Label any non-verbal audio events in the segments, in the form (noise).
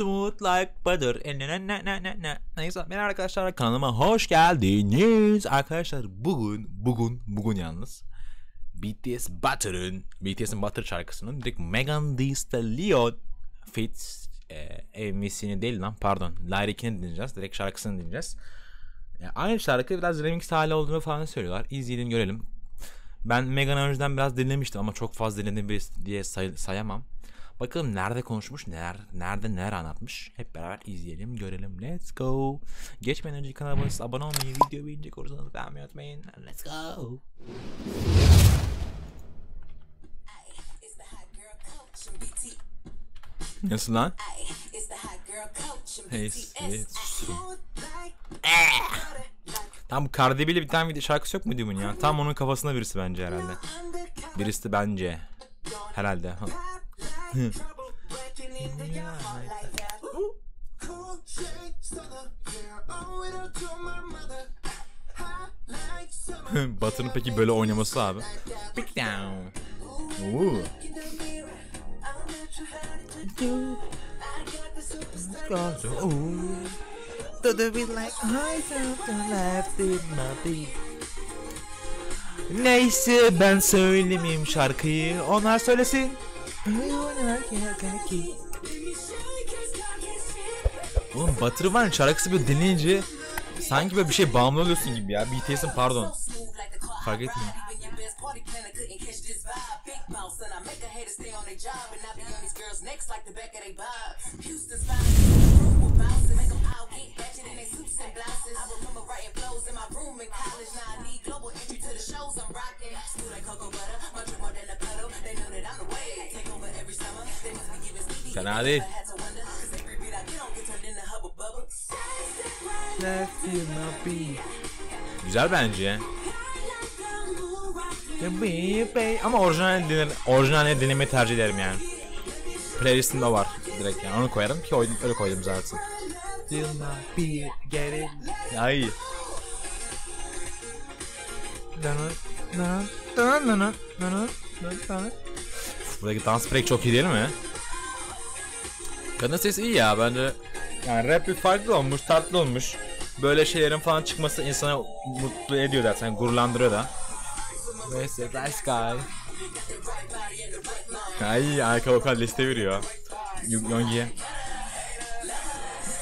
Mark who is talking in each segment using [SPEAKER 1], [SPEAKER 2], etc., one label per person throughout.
[SPEAKER 1] Melt like butter. E, Ne ne ne ne ne ne. Neyse ben arkadaşlar kanalıma hoş geldiniz. Arkadaşlar bugün bugün bugün yalnız BTS Butter'ın BTS'in Butter şarkısının direkt Megan Thee Stallion Fit e, MVC'ni değil lan pardon lirikini dinleyeceğiz. Direkt şarkısını dinleyeceğiz. E, aynı şarkı biraz remix hali olduğunu falan söylüyorlar. İzleyelim görelim. Ben Megan önceden biraz dinlemiştim ama çok fazla dinledim diye say- sayamam. Bakalım nerede konuşmuş, neler, nerede neler anlatmış. Hep beraber izleyelim, görelim. Let's go. Geçmeden önce kanalıma abone olmayı, video beğenecek olursanız beğenmeyi unutmayın. Let's go. Nasıl lan? Hey, Tam Cardi B'li bir tane video şarkısı yok mu bunun ya? Tam onun kafasında birisi bence herhalde. Birisi bence. Herhalde. (laughs) Batı'nın peki böyle oynaması abi. Pick down.
[SPEAKER 2] Do. The
[SPEAKER 1] beat like the left in my beat. Neyse ben söylemeyeyim şarkıyı onlar söylesin. Oğlum Batır var şarkısı böyle dinleyince sanki böyle bir şey bağımlı oluyorsun gibi ya. BTS'in pardon. Fark etmiyor.
[SPEAKER 2] Hubba bubba.
[SPEAKER 1] Güzel bence. Ama orijinal dinle, orijinal dinlemeyi tercih ederim yani. Playlistimde var direkt yani onu koyarım ki öyle koydum zaten. Ay. Buradaki dans break çok iyi değil mi? Kadın sesi iyi ya bence. Yani rap bir farklı olmuş, tatlı olmuş. Böyle şeylerin falan çıkması insana mutlu ediyor zaten, gururlandırıyor da. Neyse, nice guy. Ay, arka vokal liste veriyor. Y- Yongi'ye.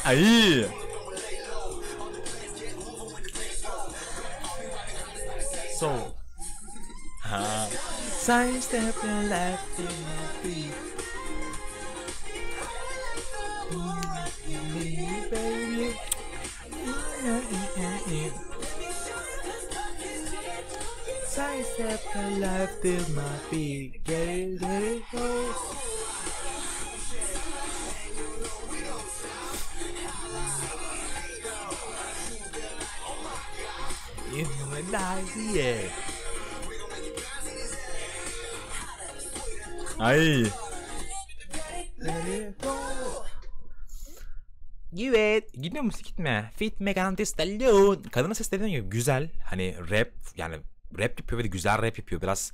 [SPEAKER 1] Ay. So. Ha. Side step left in my feet. Step and left in my feet. Get it, let it yeah. Ay. Evet. Gidiyor musun gitme. Fit Megan Thee Stallion. Kadının sesi dediğim gibi güzel. Hani rap yani rap yapıyor ve de güzel rap yapıyor. Biraz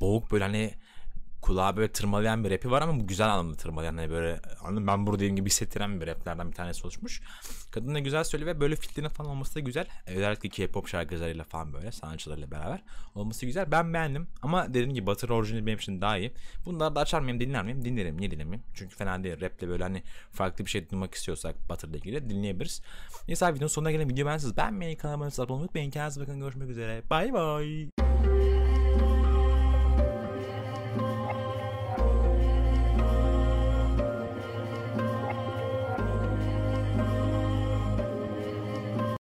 [SPEAKER 1] boğuk böyle hani kulağa böyle tırmalayan bir rapi var ama bu güzel anlamda tırmalayan hani böyle anladın ben buradayım gibi hissettiren bir raplerden bir tanesi oluşmuş. Kadın da güzel söylüyor ve böyle fitlerin falan olması da güzel. Özellikle K-pop şarkılarıyla falan böyle sanatçılarıyla beraber olması güzel. Ben beğendim ama dediğim gibi Batır orijinali benim için daha iyi. Bunları da açar mıyım dinler miyim? Dinlerim. Niye dinlemeyeyim? Çünkü fena değil. Rap'te böyle hani farklı bir şey duymak istiyorsak Batır'la ilgili dinleyebiliriz. Neyse videonun sonuna gelen video ben siz beğenmeyi kanalıma abone olmayı unutmayın. Kendinize bakın görüşmek üzere. Bay bay.